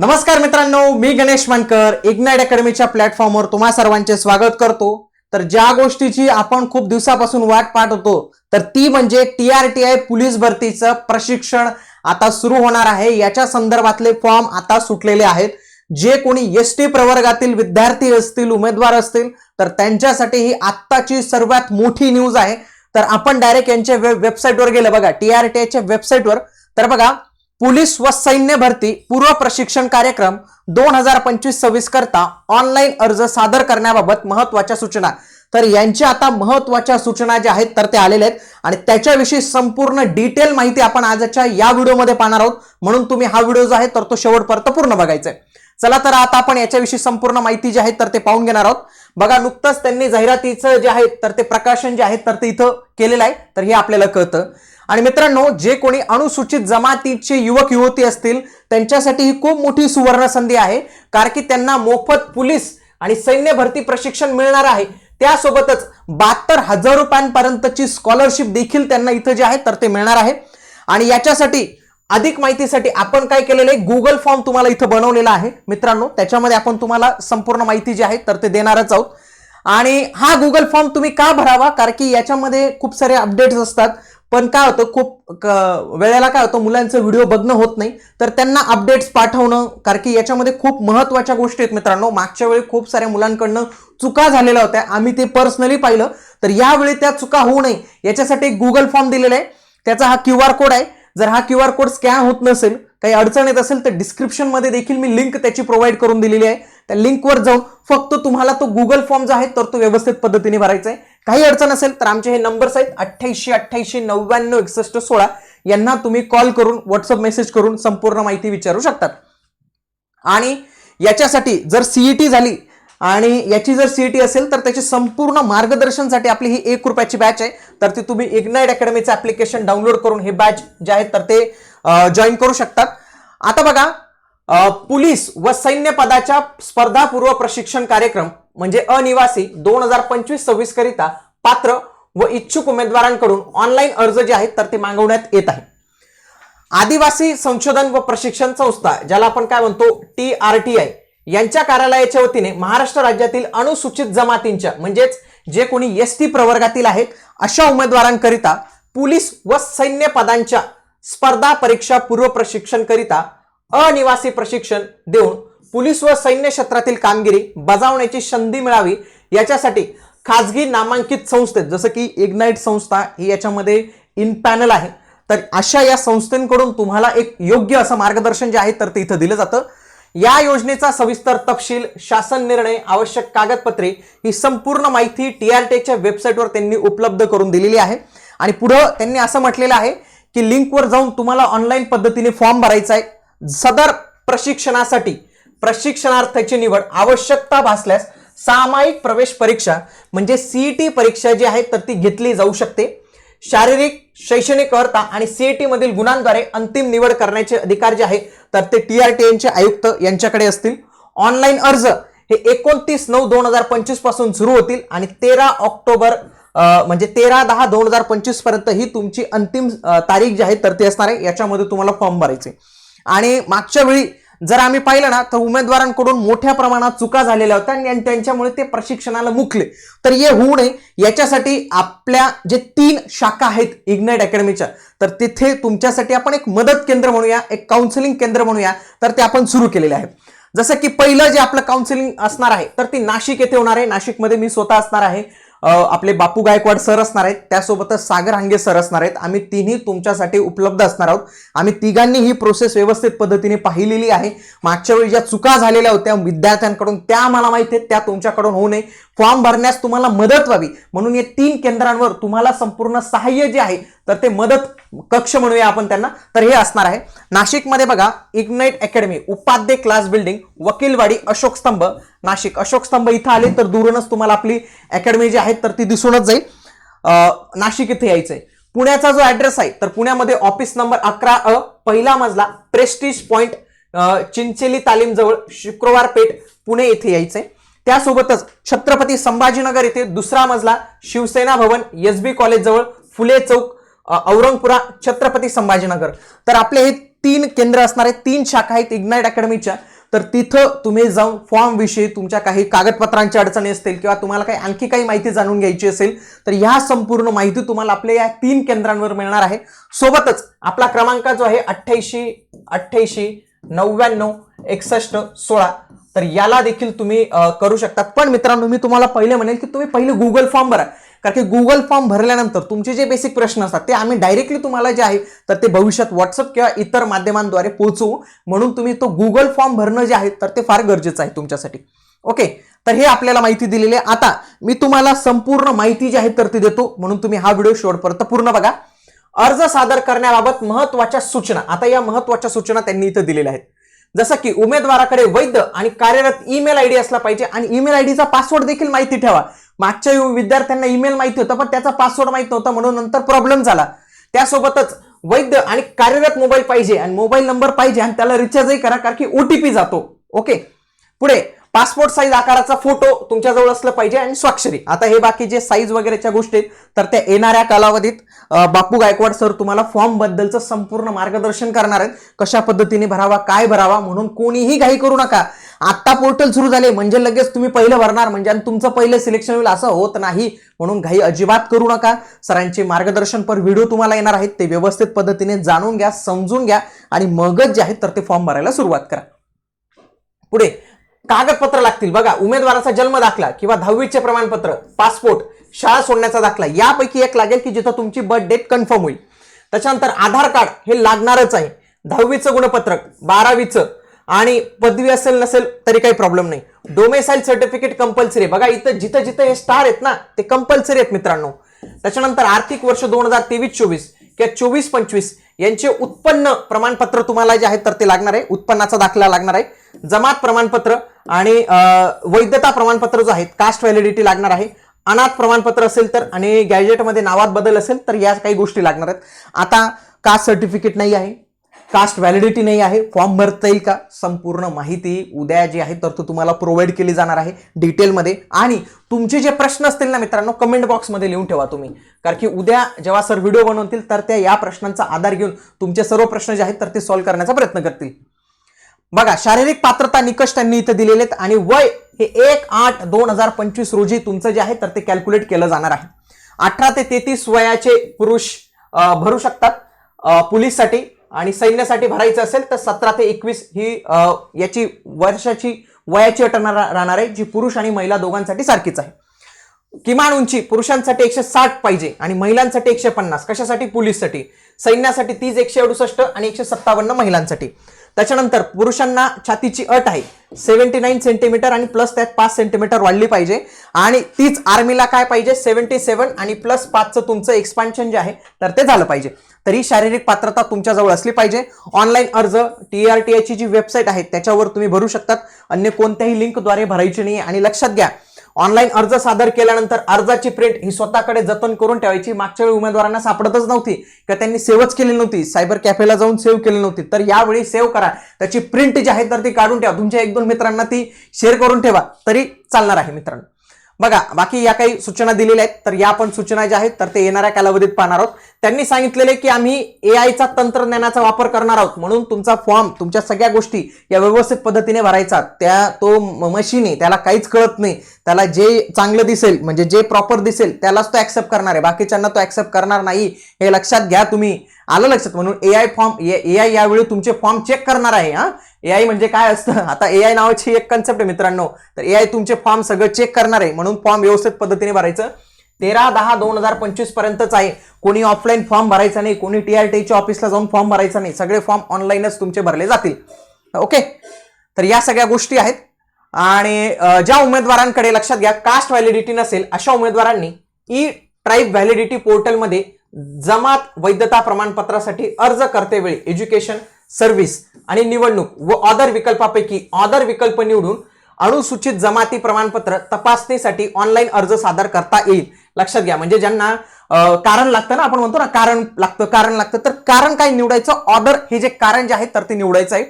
नमस्कार मित्रांनो मी गणेश मानकर इग्नाइट अकॅडमीच्या प्लॅटफॉर्मवर तुम्हा सर्वांचे स्वागत करतो. तर ज्या गोष्टीची आपण खूप दिवसापासून वाट पाहत होतो तर ती म्हणजे T R T I police भरतीचं प्रशिक्षण आता सुरू होणार आहे. याच्या संदर्भातले फॉर्म आता सुटलेले आहेत. जे कोणी एस टी प्रवर्गातील विद्यार्थी असतील उमेदवार असतील तर त्यांच्यासाठी ही आत्ताची सर्वात मोठी न्यूज आहे. तर आपण डायरेक्ट यांच्या वेबसाईटवर गेलं बघा टी आर टी आयच्या वेबसाईटवर. तर बघा पोलीस व सैन्य भरती पूर्व प्रशिक्षण कार्यक्रम दोन हजार पंचवीस सव्वीस करता ऑनलाईन अर्ज सादर करण्याबाबत महत्त्वाच्या सूचना. तर यांच्या आता महत्त्वाच्या सूचना ज्या आहेत तर ते आलेल्या आहेत. आणि त्याच्याविषयी संपूर्ण डिटेल माहिती आपण आजच्या या व्हिडिओमध्ये पाहणार आहोत. म्हणून तुम्ही हा व्हिडिओ जो आहे तर तो शेवटपर्यंत पूर्ण बघायचा आहे चला तर आता आपण याच्याविषयी संपूर्ण माहिती जी आहे तर ते पाहून घेणार आहोत. बघा नुकतंच त्यांनी जाहिरातीचं जे आहे तर ते प्रकाशन जे आहे तर ते इथं केलेलं आहे. तर हे आपल्याला कळतं. आणि मित्रांनो जे कोणी अनुसूचित जमातीचे युवक युवती असतील त्यांच्यासाठी ही खूप मोठी सुवर्ण संधी आहे. कारण की त्यांना मोफत पोलीस आणि सैन्य भरती प्रशिक्षण मिळणार आहे. त्यासोबतच बहात्तर हजार रुपयांपर्यंतची स्कॉलरशिप देखील त्यांना इथं जे आहे तर ते मिळणार आहे. आणि याच्यासाठी अधिक माहितीसाठी आपण काय केलेलं आहे गुगल फॉर्म तुम्हाला इथं बनवलेला आहे. मित्रांनो त्याच्यामध्ये आपण तुम्हाला संपूर्ण माहिती जी आहे तर ते देणारच आहोत. आणि हा गुगल फॉर्म तुम्ही का भरावा? कारण की याच्यामध्ये खूप सारे अपडेट्स असतात. पण काय होतं खूप क- वेळेला काय होतं मुलांचं व्हिडिओ बघणं होत नाही. तर त्यांना अपडेट्स पाठवणं कारण की याच्यामध्ये खूप महत्त्वाच्या गोष्टी आहेत मित्रांनो. मागच्या वेळी खूप साऱ्या मुलांकडनं चुका झालेल्या होत्या. आम्ही ते पर्सनली पाहिलं. तर यावेळी त्या चुका होऊ नये. याच्यासाठी एक गुगल फॉर्म दिलेला आहे. त्याचा हा क्यू आर कोड आहे. जर हा क्यू आर कोड स्कॅन होत नसेल काही अडचण येत असेल तर डिस्क्रिप्शनमध्ये देखील मी लिंक त्याची प्रोव्हाइड करून दिलेली आहे. त्या लिंकवर जाऊन फक्त तुम्हाला तो गुगल फॉर्म जो आहे तर तो व्यवस्थित पद्धतीने भरायचा आहे. काही अडचण असेल तर आमचे हे नंबर्स आहेत अठ्ठ्याऐंशी अठ्ठ्याऐंशी नव्याण्णव एकसष्ट सोळा. यांना तुम्ही कॉल करून व्हॉट्सअप मेसेज करून संपूर्ण माहिती विचारू शकतात. आणि याच्यासाठी जर सीईटी झाली आणि याची जर सीईटी असेल तर त्याची संपूर्ण मार्गदर्शनसाठी आपली ही एक रुपयाची बॅच आहे. तर ती तुम्ही इग्नाइट अकॅडमीचं ॲप्लिकेशन डाउनलोड करून हे बॅच जे आहे तर ते जॉईन करू शकतात. आता बघा पोलीस व सैन्य पदाच्या स्पर्धापूर्व प्रशिक्षण कार्यक्रम म्हणजे अनिवासी दोन हजार पंचवीस सव्वीस करिता पात्र व इच्छुक उमेदवारांकडून ऑनलाईन अर्ज जे आहेत तर ते मागवण्यात येत आहे आदिवासी संशोधन व प्रशिक्षण संस्था ज्याला आपण काय म्हणतो टी आर टी आय यांच्या कार्यालयाच्या वतीने महाराष्ट्र राज्यातील अनुसूचित जमातींच्या म्हणजेच जे कोणी एस टी प्रवर्गातील आहेत अशा उमेदवारांकरिता पोलीस व सैन्य पदांच्या स्पर्धा परीक्षा पूर्व प्रशिक्षण करिता अनिवासी प्रशिक्षण देऊन पोलीस व सैन्य क्षेत्रातील कामगिरी बजावण्याची संधी मिळावी याच्यासाठी खाजगी नामांकित संस्थेत जसं की इग्नाइट संस्था ही याच्यामध्ये इन पॅनल आहे. तर अशा या संस्थेकडून तुम्हाला एक योग्य असं मार्गदर्शन जे आहे तर ते इथं दिलं जातं. या योजनेचा सविस्तर तपशील शासन निर्णय आवश्यक कागदपत्रे ही संपूर्ण माहिती टी आर टीच्या वेबसाईटवर त्यांनी उपलब्ध करून दिलेली आहे. आणि पुढं त्यांनी असं म्हटलेलं आहे की लिंकवर जाऊन तुम्हाला ऑनलाईन पद्धतीने फॉर्म भरायचा आहे. सदर प्रशिक्षणासाठी प्रशिक्षणार्थाची निवड आवश्यकता भासल्यास सामायिक प्रवेश परीक्षा म्हणजे सीईटी परीक्षा जी आहे तर ती घेतली जाऊ शकते. शारीरिक शैक्षणिक अर्हता आणि सीईटी मधील गुणांद्वारे अंतिम निवड करण्याचे अधिकार जे आहे तर ते टी आर टी एनचे आयुक्त यांच्याकडे असतील. ऑनलाईन अर्ज हे एकोणतीस नऊ दोन हजार पंचवीसपासून सुरू होतील आणि तेरा ऑक्टोबर म्हणजे तेरा दहा दोन हजार पंचवीसपर्यंत ही तुमची अंतिम तारीख जी आहे तर ती असणार आहे. याच्यामध्ये तुम्हाला फॉर्म भरायचे. आणि मागच्या वेळी जर आम्ही पाहिलं ना तर उमेदवारांकडून मोठ्या प्रमाणात चुका झालेल्या होत्या आणि त्यांच्यामुळे ते प्रशिक्षणाला मुकले. तर हे होऊ नये. याच्यासाठी आपल्या जे तीन शाखा आहेत इग्नाइट अकॅडमीच्या तर तिथे तुमच्यासाठी आपण एक मदत केंद्र म्हणूया एक काउन्सिलिंग केंद्र म्हणूया तर ते आपण सुरू केलेले आहे जसं की पहिलं जे आपलं काउन्सिलिंग असणार आहे तर ती नाशिक येथे होणार आहे. नाशिकमध्ये मी स्वतः असणार आहे. आपले बापू गायकवाड सर असणार आहेत त्यासोबतच सागर हांगे सर असणार आहेत. आम्ही तिन्ही तुमच्यासाठी उपलब्ध असणार आहोत. आम्ही तिघांनी ही प्रोसेस व्यवस्थित पद्धतीने पाहिलेली आहे. मागच्या वेळी ज्या चुका झालेल्या होत्या विद्यार्थ्यांकडून त्या आम्हाला माहिती आहेत त्या तुमच्याकडून होऊ नये. फॉर्म भरण्यास तुम्हाला मदत व्हावी. म्हणून या तीन केंद्रांवर तुम्हाला संपूर्ण सहाय्य जे आहे तर ते मदत कक्ष म्हणूया आपण त्यांना. तर हे असणार आहे. नाशिकमध्ये बघा ignite academy Upadhye class building Vakilwadi Ashok Stambh. Nashik Ashok स्तंभ इथं आले तर दुरूनच तुम्हाला आपली अकॅडमी जी आहे तर ती दिसूनच जाईल. नाशिक इथे यायचंय. पुण्याचा जो ऍड्रेस आहे तर पुण्यामध्ये ऑफिस नंबर अकरा अ पहिला मजला प्रेस्टिज पॉईंट चिंचेली तालीम जवळ शुक्रवार पेठ पुणे येथे यायचंय. त्यासोबतच छत्रपती संभाजीनगर येथे दुसरा मजला Shiv Sena Bhavan S B college जवळ फुले चौक औरंगपुरा छत्रपती संभाजीनगर. तर आपले हे तीन केंद्र असणारे तीन शाखा आहेत इग्नाईट अकॅडमीच्या तर तिथं तुम्ही जाऊन फॉर्मविषयी तुमच्या काही कागदपत्रांच्या अडचणी असतील किंवा तुम्हाला काही आणखी काही माहिती जाणून घ्यायची असेल तर ह्या संपूर्ण माहिती तुम्हाला आपल्या या तीन केंद्रांवर मिळणार आहे. सोबतच आपला क्रमांक जो आहे अठ्ठ्याऐंशी अठ्ठ्याऐंशी नव्याण्णव एकसष्ट सोळा. तर याला देखील तुम्ही करू शकता. पण मित्रांनो मी तुम्हाला पहिले म्हणेल की तुम्ही पहिले गुगल फॉर्म भरा. कारण की गुगल फॉर्म भरल्यानंतर तुमचे जे बेसिक प्रश्न असतात ते आम्ही डायरेक्टली तुम्हाला जे आहे तर ते भविष्यात व्हॉट्सअप किंवा इतर माध्यमांद्वारे पोहोचवू. म्हणून तुम्ही तो गुगल फॉर्म भरणं जे आहे तर ते फार गरजेचं आहे तुमच्यासाठी. ओके तर हे आपल्याला माहिती दिलेली आहे. आता मी तुम्हाला संपूर्ण माहिती जी आहे तर ती देतो. म्हणून तुम्ही हा व्हिडिओ शेवटपर्यंत पूर्ण बघा. अर्ज सादर करण्याबाबत महत्त्वाच्या सूचना. आता या महत्त्वाच्या सूचना त्यांनी इथं दिलेल्या आहेत. जसं की उमेदवाराकडे वैध आणि कार्यरत ईमेल आयडी असला पाहिजे आणि ईमेल आयडीचा पासवर्ड देखील माहिती ठेवा. मागच्या विद्यार्थ्यांना ईमेल माहिती होता पण त्याचा पासवर्ड माहीत नव्हता म्हणून नंतर प्रॉब्लेम झाला. त्यासोबतच वैध आणि कार्यरत मोबाईल पाहिजे आणि मोबाईल नंबर पाहिजे आणि त्याला रिचार्जही करा कारण की ओटीपी जातो. ओके पुढे पासपोर्ट साईज आकाराचा फोटो तुमच्याजवळ असलं पाहिजे आणि स्वाक्षरी. आता हे बाकी जे साईज वगैरेच्या गोष्टी आहेत, तर त्या येणाऱ्या कालावधीत बापू गायकवाड सर तुम्हाला फॉर्म बद्दलचं संपूर्ण मार्गदर्शन करणार आहेत. कशा पद्धतीने भरावा काय भरावा म्हणून कोणीही घाई करू नका. आत्ता पोर्टल सुरू झाले म्हणजे लगेच तुम्ही पहिलं भरणार म्हणजे आणि तुमचं पहिलं सिलेक्शन होईल असं होत नाही. म्हणून घाई अजिबात करू नका. सरांचे मार्गदर्शन पर व्हिडिओ तुम्हाला येणार आहेत ते व्यवस्थित पद्धतीने जाणून घ्या समजून घ्या आणि मगच जे आहेत तर ते फॉर्म भरायला सुरुवात करा. पुढे कागदपत्र लागतील. बघा उमेदवाराचा जन्म दाखला किंवा दहावीचे प्रमाणपत्र पासपोर्ट शाळा सोडण्याचा दाखला यापैकी एक लागेल की जिथं तुमची बर्थ डेट कन्फर्म होईल. त्याच्यानंतर आधार कार्ड हे लागणारच आहे. दहावीचं गुणपत्रक बारावीचं आणि पदवी असेल नसेल तरी काही प्रॉब्लेम नाही. डोमेसाईल सर्टिफिकेट कंपल्सरी बघा इथं जिथं जिथं हे स्टार आहेत ना ते कंपल्सरी आहेत मित्रांनो. त्याच्यानंतर आर्थिक वर्ष दोन हजार तेवीस चोवीस किंवा चोवीस पंचवीस यांचे उत्पन्न प्रमाणपत्र तुम्हाला जे आहे तर ते लागणार आहे. उत्पन्नाचा दाखला लागणार आहे. जमात प्रमाणपत्र आणि वैधता प्रमाणपत्र जो आहे कास्ट व्हॅलिडिटी लागणार आहे. अनाथ प्रमाणपत्र असेल तर आणि गॅजेटमध्ये नावात बदल असेल तर या काही गोष्टी लागणार आहेत. आता कास्ट सर्टिफिकेट नाही आहे. कास्ट व्हॅलिडिटी नाही आहे फॉर्म भरता येईल का? संपूर्ण माहिती उद्या जी आहे तर तो तुम्हाला प्रोव्हाइड केली जाणार आहे डिटेलमध्ये आणि तुमचे जे प्रश्न असतील ना मित्रांनो कमेंट बॉक्समध्ये लिहून ठेवा तुम्ही. कारण की उद्या जेव्हा सर व्हिडिओ बनवतील तर त्या या प्रश्नांचा आधार घेऊन तुमचे सर्व प्रश्न जे आहेत तर ते सॉल्व्ह करण्याचा प्रयत्न करतील. बघा शारीरिक पात्रता निकष त्यांनी इथे दिलेले आहेत आणि वय हे एक आठ दोन हजार पंचवीस रोजी तुमचं जे आहे तर ते कॅल्क्युलेट केलं जाणार आहे. अठरा ते तेहतीस वयाचे पुरुष भरू शकतात पोलीससाठी आणि सैन्यासाठी भरायचं असेल तर सतरा ते एकवीस ही याची वर्षाची वयाची अट राहणार राहणार आहे जी पुरुष आणि महिला दोघांसाठी सारखीच आहे. किमान उंची पुरुषांसाठी एकशे साठ पाहिजे आणि महिलांसाठी एकशे पन्नास. कशासाठी? पोलीससाठी. सैन्यासाठी तीच एकशे अडुसष्ट आणि एकशे सत्तावन्न महिलांसाठी. त्याच्यानंतर पुरुषांना छातीची अट आहे. सेव्हन्टी नाईन सेंटीमीटर आणि प्लस त्यात पाच सेंटीमीटर वाढली पाहिजे. आणि तीच आर्मीला काय पाहिजे? सेव्हन्टी सेव्हन आणि प्लस पाचचं तुमचं एक्सपान्शन जे आहे तर ते झालं पाहिजे. तरी शारीरिक पात्रता तुमच्याजवळ असली पाहिजे. ऑनलाईन अर्ज टी आर टी आयची जी वेबसाईट आहे त्याच्यावर तुम्ही भरू शकतात. अन्य कोणत्याही लिंकद्वारे भरायची नाही. आणि लक्षात घ्या ऑनलाईन अर्ज सादर केल्यानंतर अर्जाची प्रिंट ही स्वतःकडे जतन करून ठेवायची. मागच्या वेळी उमेदवारांना सापडतच नव्हती किंवा त्यांनी सेव्हच केली नव्हती सायबर कॅफेला जाऊन सेव्ह केली नव्हती. तर यावेळी सेव्ह करा. त्याची प्रिंट जी आहे तर ती काढून ठेवा. तुमच्या एक दोन मित्रांना ती शेअर करून ठेवा. तरी चालणार आहे मित्रांनो. बघा बाकी या काही सूचना दिलेल्या आहेत तर या पण सूचना ज्या आहेत तर ते येणाऱ्या कालावधीत पाहणार आहोत. त्यांनी सांगितलेले की आम्ही ए आयचा तंत्रज्ञानाचा वापर करणार आहोत. म्हणून तुमचा फॉर्म तुमच्या सगळ्या गोष्टी या व्यवस्थित पद्धतीने भरायचा. त्या तो मशीन आहे त्याला काहीच कळत नाही. त्याला जे चांगलं दिसेल म्हणजे जे प्रॉपर दिसेल त्यालाच तो ऍक्सेप्ट करणार आहे. बाकीच्यांना तो ऍक्सेप्ट करणार नाही हे लक्षात घ्या तुम्ही. आलं लक्षात म्हणून A I form A I यावेळी तुमचे फॉर्म चेक करणार आहे हा? ए आय म्हणजे काय असतं? आता ए आय नावाची एक कन्सेप्ट आहे मित्रांनो. तर ए आय तुमचे फॉर्म सगळं चेक करणार आहे. म्हणून फॉर्म व्यवस्थित पद्धतीने भरायचं. तेरा दहा दोन हजार पंचवीस पर्यंतच आहे. कोणी ऑफलाईन फॉर्म भरायचा नाही कोणी टी आर ऑफिसला जाऊन फॉर्म भरायचा नाही. सगळे फॉर्म ऑनलाईनच तुमचे भरले जातील. ओके? तर या सगळ्या गोष्टी आहेत. आणि ज्या उमेदवारांकडे लक्षात घ्या कास्ट व्हॅलिडिटी नसेल अशा उमेदवारांनी ई ट्राईब व्हॅलिडिटी पोर्टलमध्ये जमात वैधता प्रमाणपत्रासाठी अर्ज करते वेळी एज्युकेशन सर्व्हिस आणि निवडणूक व ऑदर विकल्पापैकी ऑदर विकल्प निवडून अनुसूचित जमाती प्रमाणपत्र तपासणीसाठी ऑनलाईन अर्ज सादर करता येईल. लक्षात घ्या. म्हणजे ज्यांना कारण लागतं ना आपण म्हणतो ना कारण लागतं कारण लागतं. तर कारण काय निवडायचं? ऑर्डर हे जे कारण जे आहे तर ते निवडायचं आहे.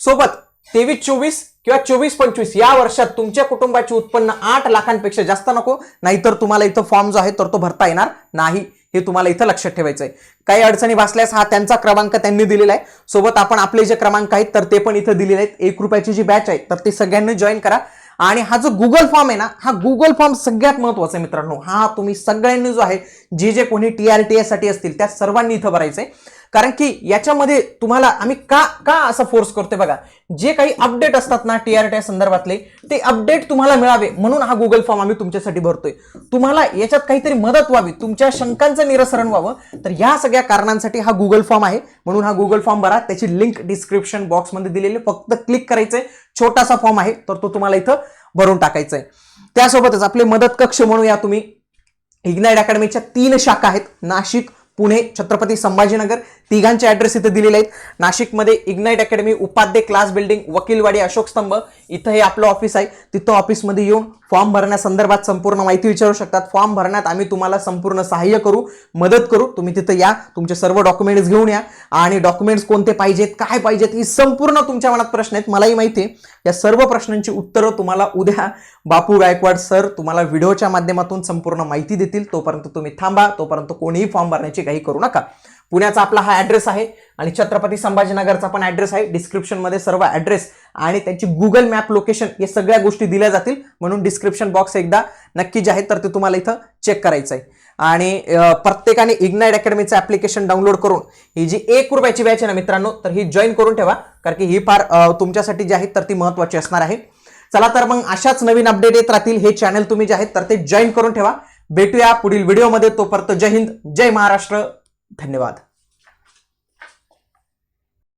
सोबत तेवीस चोवीस किंवा चोवीस पंचवीस या वर्षात तुमच्या कुटुंबाचे उत्पन्न आठ लाखांपेक्षा जास्त नको नाहीतर तुम्हाला इथं फॉर्म जो आहे तर तो भरता येणार नाही. हे तुम्हाला इथं लक्षात ठेवायचं आहे काही अडचणी भासल्यास हा त्यांचा क्रमांक त्यांनी दिलेला आहे. सोबत आपण आपले जे क्रमांक आहेत तर ते पण इथं दिलेले आहेत. एक रुपयाची जी बॅच आहे तर ते सगळ्यांनी जॉईन करा. आणि हा जो गुगल फॉर्म आहे ना हा गुगल फॉर्म सगळ्यात महत्त्वाचा आहे मित्रांनो. हा तुम्ही सगळ्यांनी जो आहे जे जे कोणी टी आर टी साठी असतील त्या सर्वांनी इथं भरायचं आहे कारण की याच्यामध्ये तुम्हाला आम्ही का का असं फोर्स करतोय बघा? जे काही अपडेट असतात ना टी आर टी संदर्भातले ते अपडेट तुम्हाला मिळावे म्हणून हा गुगल फॉर्म आम्ही तुमच्यासाठी भरतोय. तुम्हाला याच्यात काहीतरी मदत व्हावी तुमच्या शंकांचं निरसरण व्हावं तर या सगळ्या कारणांसाठी हा गुगल फॉर्म आहे. म्हणून हा गुगल फॉर्म भरा त्याची लिंक डिस्क्रिप्शन बॉक्समध्ये दिलेली फक्त क्लिक करायचंय छोटासा फॉर्म आहे तर तो तुम्हाला इथं भरून टाकायचा आहे त्यासोबतच आपले मदत कक्ष म्हणूया तुम्ही. इग्नाइट अकॅडमीच्या तीन शाखा आहेत नाशिक पुणे छत्रपती संभाजीनगर तिघांचे ऍड्रेस इथे दिलेले आहेत. नाशिकमध्ये ignite academy Upadhye class building Vakilwadi Ashok Stambh इथं हे आपलं ऑफिस आहे. तिथं ऑफिसमध्ये येऊन फॉर्म भरण्यासंदर्भात संपूर्ण माहिती विचारू शकतात. फॉर्म भरण्यात आम्ही तुम्हाला संपूर्ण सहाय्य करू मदत करू. तुम्ही तिथं या तुमचे सर्व डॉक्युमेंट्स घेऊन या. आणि डॉक्युमेंट्स कोणते पाहिजेत काय पाहिजेत ही संपूर्ण तुमच्या मनात प्रश्न आहेत. मलाही माहिती आहे. या सर्व प्रश्नांची उत्तरं तुम्हाला उद्या बापू गायकवाड सर तुम्हाला व्हिडिओच्या माध्यमातून संपूर्ण माहिती देतील. तोपर्यंत तुम्ही थांबा तोपर्यंत कोणीही फॉर्म भरण्याची काही करू नका. पुण्याचा आपला हा ॲड्रेस आहे आणि छत्रपती संभाजीनगरचा पण ॲड्रेस आहे. डिस्क्रिप्शनमध्ये सर्व ॲड्रेस आणि त्यांची गुगल मॅप लोकेशन या सगळ्या गोष्टी दिल्या जातील. म्हणून डिस्क्रिप्शन बॉक्स एकदा नक्की जे आहे तर ते तुम्हाला इथं चेक करायचं आहे आणि प्रत्येकाने इग्नाइट अकॅडमीचं ऍप्लिकेशन डाउनलोड करून ही जी एक रुपयाची बॅच आहे ना मित्रांनो तर ही जॉईन करून ठेवा. कारण की ही फार तुमच्यासाठी जी आहे तर ती महत्वाची असणार आहे. चला तर मग अशाच नवीन अपडेट येत राहतील. हे चॅनल तुम्ही जे आहेत तर ते जॉईन करून ठेवा. भेटूया पुढील व्हिडिओमध्ये. तोपर्यंत जय हिंद जय महाराष्ट्र. धन्यवाद.